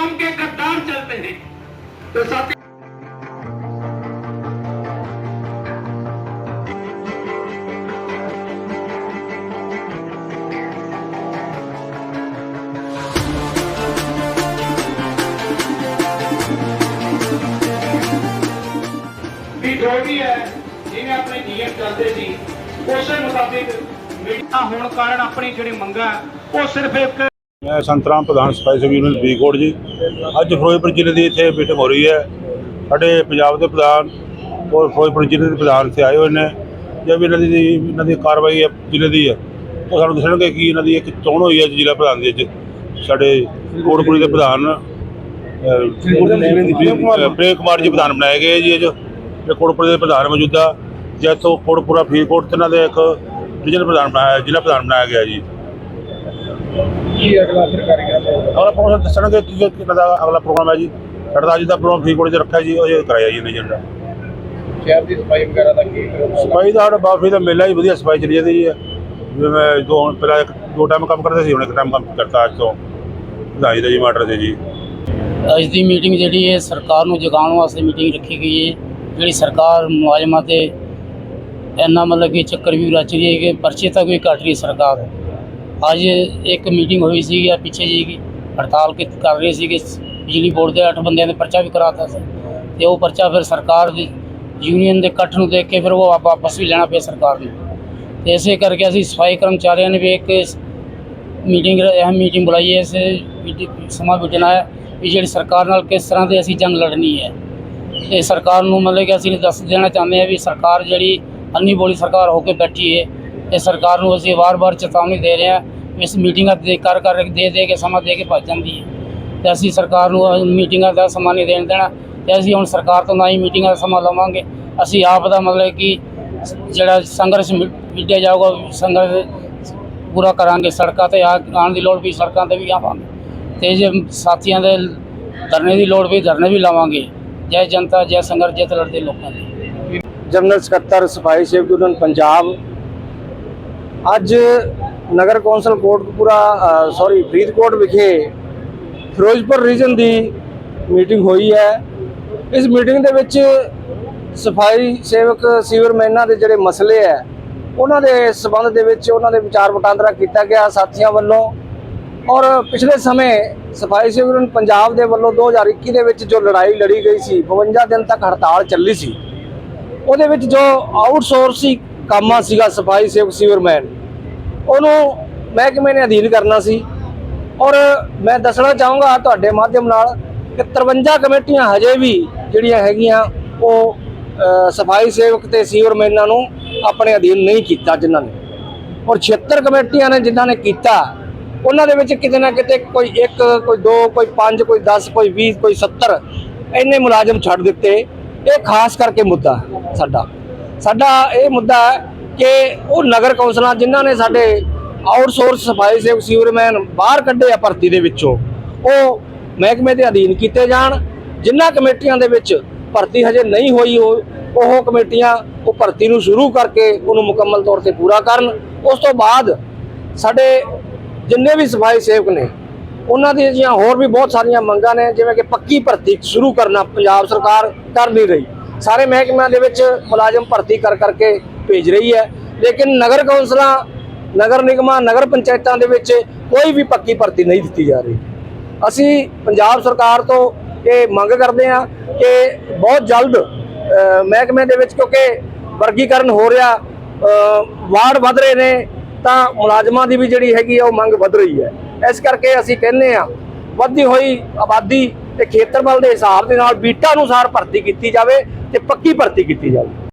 झुकाकर कौम के गद्दार चलते हैं तो साथी ਵੀ ਜੋ ਵੀ ਹੈ ਜਿਵੇਂ ਆਪਣੇ ਨਿਯਮ ਚੱਲਦੇ ਸੀ ਉਸੇ ਮੁਤਾਬਿਕ ਮੀਡੀਆ ਹੋਣ ਕਾਰਨ ਆਪਣੀ ਜਿਹੜੀ ਮੰਗਾਂ ਉਹ ਸਿਰਫ ਇੱਕ ਮੈਂ ਸੰਤਰਾਮ ਪ੍ਰਧਾਨ ਸਪਾਈ ਸਿੰਘ ਯੂਨੀਅਨ ਬੀਕੋਟ ਜੀ। ਅੱਜ ਫਿਰੋਜ਼ਪੁਰ ਜ਼ਿਲ੍ਹੇ ਦੀ ਇੱਥੇ ਮੀਟਿੰਗ ਹੋ ਰਹੀ ਹੈ। ਸਾਡੇ ਪੰਜਾਬ ਦੇ ਪ੍ਰਧਾਨ ਔਰ ਫਿਰੋਜ਼ਪੁਰ ਜ਼ਿਲ੍ਹੇ ਦੇ ਪ੍ਰਧਾਨ ਇੱਥੇ ਆਏ ਹੋਏ ਨੇ। ਜੇ ਵੀ ਇਹਨਾਂ ਦੀ ਇਹਨਾਂ ਦੀ ਕਾਰਵਾਈ ਹੈ ਜ਼ਿਲ੍ਹੇ ਦੀ ਹੈ ਉਹ ਸਾਨੂੰ ਦੱਸਣਗੇ ਕਿ ਇਹਨਾਂ ਦੀ ਇੱਕ ਚੋਣ ਹੋਈ ਹੈ ਜ਼ਿਲ੍ਹਾ ਪ੍ਰਧਾਨ ਦੀ ਅੱਜ। ਸਾਡੇ ਕੋਟਪੁਰੀ ਦੇ ਪ੍ਰਧਾਨ ਪ੍ਰੇਮ ਕੁਮਾਰ ਜੀ। ਪ੍ਰਧਾਨ ਬਣਾਏ ਗਏ ਜੀ ਅੱਜ। ਕੋਟਪੁਰੀ ਦੇ ਪ੍ਰਧਾਨ ਮੌਜੂਦਾ ਜੈਤੋਂ ਕੋਟਪੁਰਾ ਫਰੀਦਕੋਟ ਤੇ ਇਹਨਾਂ ਦੇ ਇੱਕ ਡਿਵੀਜ਼ਨ ਪ੍ਰਧਾਨ ਬਣਾਇਆ ਜ਼ਿਲ੍ਹਾ ਪ੍ਰਧਾਨ ਬਣਾਇਆ ਗਿਆ ਜੀ। ਕੀ ਅਗਲਾ ਫਿਰ ਹੋਊਗਾ ਅਗਲਾ ਪ੍ਰੋਗਰਾਮ ਦੱਸਣਗੇ ਕੀ ਕਿਹਨਾਂ ਦਾ ਅਗਲਾ ਪ੍ਰੋਗਰਾਮ ਹੈ ਜੀ। ਸਾਡਾ ਅੱਜ ਦਾ ਪ੍ਰੋਗਰਾਮ ਫਰੀਦਕੋਟ 'ਚ ਰੱਖਿਆ ਜੀ ਉਹ ਇਹ ਕਰਾਇਆ ਜੀ ਇਹਨੇ ਜਿਹੜਾ। ਸ਼ਹਿਰ ਦੀ ਸਫ਼ਾਈ ਵਗੈਰਾ ਦਾ ਕੀ ਸਫ਼ਾਈ ਦਾ ਸਾਡਾ ਬਾਫੀ ਦਾ ਮੇਲਾ ਹੀ ਵਧੀਆ ਸਫ਼ਾਈ ਚੱਲੀ ਜਾਂਦੀ ਹੈ। ਜਿਵੇਂ ਮੈਂ ਦੋ ਹੁਣ ਪਹਿਲਾਂ ਇੱਕ ਦੋ ਟਾਈਮ ਕੰਮ ਕਰਦਾ ਸੀ ਹੁਣ ਇੱਕ ਟਾਈਮ ਕੰਮ ਕਰਤਾ ਅੱਜ ਤੋਂ। ਵਧਾਈ ਦਾ ਜੀ ਮਾਟਰ ਦੇ ਜੀ। ਅੱਜ ਦੀ ਮੀਟਿੰਗ ਜਿਹੜੀ ਹੈ ਸਰਕਾਰ ਨੂੰ ਜਗਾਉਣ ਵਾਸਤੇ ਮੀਟਿੰਗ ਰੱਖੀ ਗਈ ਹੈ। ਜਿਹੜੀ ਸਰਕਾਰ ਮੁਲਾਜ਼ਮਾਂ ਤੇ ਇੰਨਾ ਮਤਲਬ ਕਿ ਚੱਕਰ ਵੀ ਰਚ ਰਹੀ ਹੈ ਕਿ ਪਰਚੇ ਤੱਕ ਵੀ ਕੱਟ ਰਹੀ ਹੈ ਸਰਕਾਰ। ਅੱਜ ਇੱਕ ਮੀਟਿੰਗ ਹੋਈ ਸੀ ਜਾਂ ਪਿੱਛੇ ਜੀ ਕੀ ਹੜਤਾਲ ਕਿ ਕਰ ਰਹੇ ਸੀ ਕਿ ਬਿਜਲੀ ਬੋਰਡ ਦੇ 8 ਬੰਦਿਆਂ ਨੇ ਪਰਚਾ ਵੀ ਕਰਾਤਾ ਸੀ। ਤੇ ਉਹ ਪਰਚਾ ਫਿਰ ਸਰਕਾਰ ਦੀ ਯੂਨੀਅਨ ਦੇ ਇਕੱਠ ਨੂੰ ਦੇਖ ਕੇ ਫਿਰ ਉਹ ਵਾਪਸ ਵੀ ਲੈਣਾ ਪਿਆ ਸਰਕਾਰ ਨੂੰ। ਤੇ ਇਸੇ ਕਰਕੇ ਅਸੀਂ ਸਫ਼ਾਈ ਕਰਮਚਾਰੀਆਂ ਨੇ ਵੀ ਇੱਕ ਮੀਟਿੰਗ ਅਹਿਮ ਮੀਟਿੰਗ ਬੁਲਾਈ ਹੈ, ਇਸ ਸਮਾਂ ਬਚਣਾ ਹੈ ਵੀ ਜਿਹੜੀ ਸਰਕਾਰ ਨਾਲ ਕਿਸ ਤਰ੍ਹਾਂ ਦੇ ਅਸੀਂ ਜੰਗ ਲੜਨੀ ਹੈ। ਤੇ ਸਰਕਾਰ ਨੂੰ ਮਤਲਬ ਕਿ ਅਸੀਂ ਦੱਸ ਦੇਣਾ ਚਾਹੁੰਦੇ ਹਾਂ ਵੀ ਸਰਕਾਰ ਜਿਹੜੀ ਅੰਨੀ ਬੋਲੀ ਸਰਕਾਰ ਹੋ ਕੇ ਬੈਠੀ ਹੈ ਤੇ ਸਰਕਾਰ ਨੂੰ ਅਸੀਂ ਵਾਰ-ਵਾਰ ਚੇਤਾਵਨੀ ਦੇ ਰਹੇ ਹਾਂ ਇਸ ਮੀਟਿੰਗਾਂ ਦੇ ਕਰ ਕਰ ਦੇ ਦੇ ਕੇ ਸਮਾਂ ਦੇ ਕੇ ਭੱਜ ਜਾਂਦੀ ਹੈ। ਤੇ ਅਸੀਂ ਸਰਕਾਰ ਨੂੰ ਮੀਟਿੰਗਾਂ ਦਾ ਸਮਾਂ ਨਹੀਂ ਦੇਣ ਦੇਣਾ ਤੇ ਅਸੀਂ ਹੁਣ ਸਰਕਾਰ ਤੋਂ ਨਾ ਹੀ ਮੀਟਿੰਗਾਂ ਦਾ ਸਮਾਂ ਲਵਾਂਗੇ। ਅਸੀਂ ਆਪ ਦਾ ਮਤਲਬ ਕਿ ਜਿਹੜਾ ਸੰਘਰਸ਼ ਮਿ- ਵਿੱਢਿਆ ਜਾਊਗਾ ਸੰਘਰਸ਼ ਪੂਰਾ ਕਰਾਂਗੇ। ਸੜਕਾਂ ਤੇ ਆ- ਆਉਣ ਦੀ ਲੋੜ ਵੀ ਸੜਕਾਂ ਤੇ ਵੀ ਆਵਾਂਗੇ। ਤੇ ਜੇ ਸਾਥੀਆਂ ਦੇ ਧਰਨੇ ਦੀ ਲੋੜ ਵੀ, ਧਰਨੇ ਵੀ ਲਾਵਾਂਗੇ। ਜੈ ਜਨਤਾ, ਜੈ ਸੰਘਰਸ਼, ਜੈ ਲੜਦੇ ਲੋਕਾਂ ਦੀ। ਜਨਰਲ ਸਕੱਤਰ ਸਫ਼ਾਈ ਸੇਵਕ ਯੂਨੀਅਨ ਪੰਜਾਬ ਅੱਜ ਨਗਰ ਕੌਂਸਲ ਕੋਟਕਪੂਰਾ ਸੌਰੀ ਫਰੀਦਕੋਟ ਵਿਖੇ ਫਿਰੋਜ਼ਪੁਰ ਰੀਜਨ ਦੀ ਮੀਟਿੰਗ ਹੋਈ ਹੈ। ਇਸ ਮੀਟਿੰਗ ਦੇ ਵਿੱਚ ਸਫ਼ਾਈ ਸੇਵਕ ਸੀਵਰਮੈਨਾਂ ਦੇ ਜਿਹੜੇ ਮਸਲੇ ਹੈ, ਉਹਨਾਂ ਦੇ ਸਬੰਧ ਦੇ ਵਿੱਚ ਉਹਨਾਂ ਦੇ ਵਿਚਾਰ ਵਟਾਂਦਰਾ ਕੀਤਾ ਗਿਆ ਸਾਥੀਆਂ ਵੱਲੋਂ। ਔਰ ਪਿਛਲੇ ਸਮੇਂ ਸਫ਼ਾਈ ਸੇਵਕ ਪੰਜਾਬ ਦੇ ਵੱਲੋਂ 2021 ਦੇ ਵਿੱਚ ਜੋ ਲੜਾਈ ਲੜੀ ਗਈ ਸੀ 52 ਦਿਨ ਤੱਕ ਹੜਤਾਲ ਚੱਲੀ ਸੀ। ਉਹਦੇ ਵਿੱਚ ਜੋ ਆਊਟਸੋਰਸਿੰਗ ਕੰਮਾਂ ਸੀਗਾ, ਸਫ਼ਾਈ ਸੇਵਕ ਸੀਵਰਮੈਨ ਉਹਨੂੰ ਮਹਿਕਮੇ ਨੇ ਅਧੀਨ ਕਰਨਾ ਸੀ? ਔਰ ਮੈਂ ਦੱਸਣਾ ਚਾਹੂੰਗਾ ਤੁਹਾਡੇ ਮਾਧਿਅਮ ਨਾਲ ਕਿ 53 ਕਮੇਟੀਆਂ ਹਜੇ ਵੀ ਜਿਹੜੀਆਂ ਹੈਗੀਆਂ, ਉਹ ਸਫ਼ਾਈ ਸੇਵਕ ਤੇ ਸੀਵਰਮੈਨਾਂ ਨੂੰ ਆਪਣੇ ਅਧੀਨ ਨਹੀਂ ਕੀਤਾ ਜਿਨ੍ਹਾਂ ਨੇ। ਔਰ 76 ਕਮੇਟੀਆਂ ਨੇ ਜਿਨ੍ਹਾਂ ਨੇ ਕੀਤਾ, ਉਹਨਾਂ ਦੇ ਵਿੱਚ ਕਿਤੇ ਨਾ ਕਿਤੇ ਕੋਈ ਇੱਕ, ਕੋਈ ਦੋ, ਕੋਈ ਪੰਜ, ਕੋਈ 10 ਕੋਈ 20 ਕੋਈ 70 ਇੰਨੇ ਮੁਲਾਜ਼ਮ ਛੱਡ ਦਿੱਤੇ। ਇਹ ਖਾਸ ਕਰਕੇ ਮੁੱਦਾ ਹੈ ਸਾਡਾ। ਸਾਡਾ ਇਹ ਮੁੱਦਾ ਹੈ ਕਿ ਉਹ ਨਗਰ ਕੌਂਸਲਾਂ ਜਿਨ੍ਹਾਂ ਨੇ ਸਾਡੇ ਆਊਟਸੋਰਸ ਸਫ਼ਾਈ ਸੇਵਕ ਸੀਵਰਮੈਨ ਬਾਹਰ ਕੱਢੇ ਆ ਭਰਤੀ ਦੇ ਵਿੱਚੋਂ, ਉਹ ਮਹਿਕਮੇ ਦੇ ਅਧੀਨ ਕੀਤੇ ਜਾਣ, ਜਿਨ੍ਹਾਂ ਕਮੇਟੀਆਂ ਦੇ ਵਿੱਚ ਭਰਤੀ ਹਜੇ ਨਹੀਂ ਹੋਈ ਉਹ ਉਹ ਕਮੇਟੀਆਂ ਉਹ ਭਰਤੀ ਨੂੰ ਸ਼ੁਰੂ ਕਰਕੇ ਉਹਨੂੰ ਮੁਕੰਮਲ ਤੌਰ ਤੇ ਪੂਰਾ ਕਰਨ। ਉਸ ਤੋਂ ਬਾਅਦ ਸਾਡੇ ਜਿੰਨੇ ਵੀ ਸਫ਼ਾਈ ਸੇਵਕ ਨੇ, ਉਹਨਾਂ ਦੀਆਂ ਜੀਆਂ ਹੋਰ ਵੀ ਬਹੁਤ ਸਾਰੀਆਂ ਮੰਗਾਂ ਨੇ, ਜਿਵੇਂ ਕਿ ਪੱਕੀ ਭਰਤੀ ਸ਼ੁਰੂ ਕਰਨਾ ਪੰਜਾਬ ਸਰਕਾਰ ਕਰ ਨਹੀਂ ਰਹੀ। ਸਾਰੇ ਮਹਿਕਮਿਆਂ ਦੇ ਵਿੱਚ ਮੁਲਾਜ਼ਮ ਭਰਤੀ ਕਰ ਕਰਕੇ ਭੇਜ ਰਹੀ ਹੈ। ਲੇਕਿਨ ਨਗਰ ਕੌਂਸਲਾਂ, ਨਗਰ ਨਿਗਮਾਂ, ਨਗਰ ਪੰਚਾਇਤਾਂ ਦੇ ਵਿੱਚ ਕੋਈ ਵੀ ਪੱਕੀ ਭਰਤੀ ਨਹੀਂ ਦਿੱਤੀ ਜਾ ਰਹੀ। ਅਸੀਂ ਪੰਜਾਬ ਸਰਕਾਰ ਤੋਂ ਇਹ ਮੰਗ ਕਰਦੇ ਹਾਂ ਕਿ ਬਹੁਤ ਜਲਦ ਮਹਿਕਮੇ ਦੇ ਵਿੱਚ ਕਿਉਂਕਿ ਵਰਗੀਕਰਨ ਹੋ ਰਿਹਾ ਵਾਰਡ ਵਧ ਰਹੇ ਨੇ, ਤਾਂ ਮੁਲਾਜ਼ਮਾਂ ਦੀ ਵੀ ਜਿਹੜੀ ਹੈਗੀ ਆ ਉਹ ਮੰਗ ਵਧ ਰਹੀ ਹੈ। ਇਸ ਕਰਕੇ ਅਸੀਂ ਕਹਿੰਦੇ ਆ ਵੱਧਦੀ ਹੋਈ ਆਬਾਦੀ ਤੇ ਖੇਤਰਬਲ ਦੇ ਹਿਸਾਬ ਦੇ ਨਾਲ ਬੀਟਾ ਅਨੁਸਾਰ ਭਰਤੀ ਕੀਤੀ ਜਾਵੇ ਤੇ ਪੱਕੀ ਭਰਤੀ ਕੀਤੀ ਜਾਵੇ।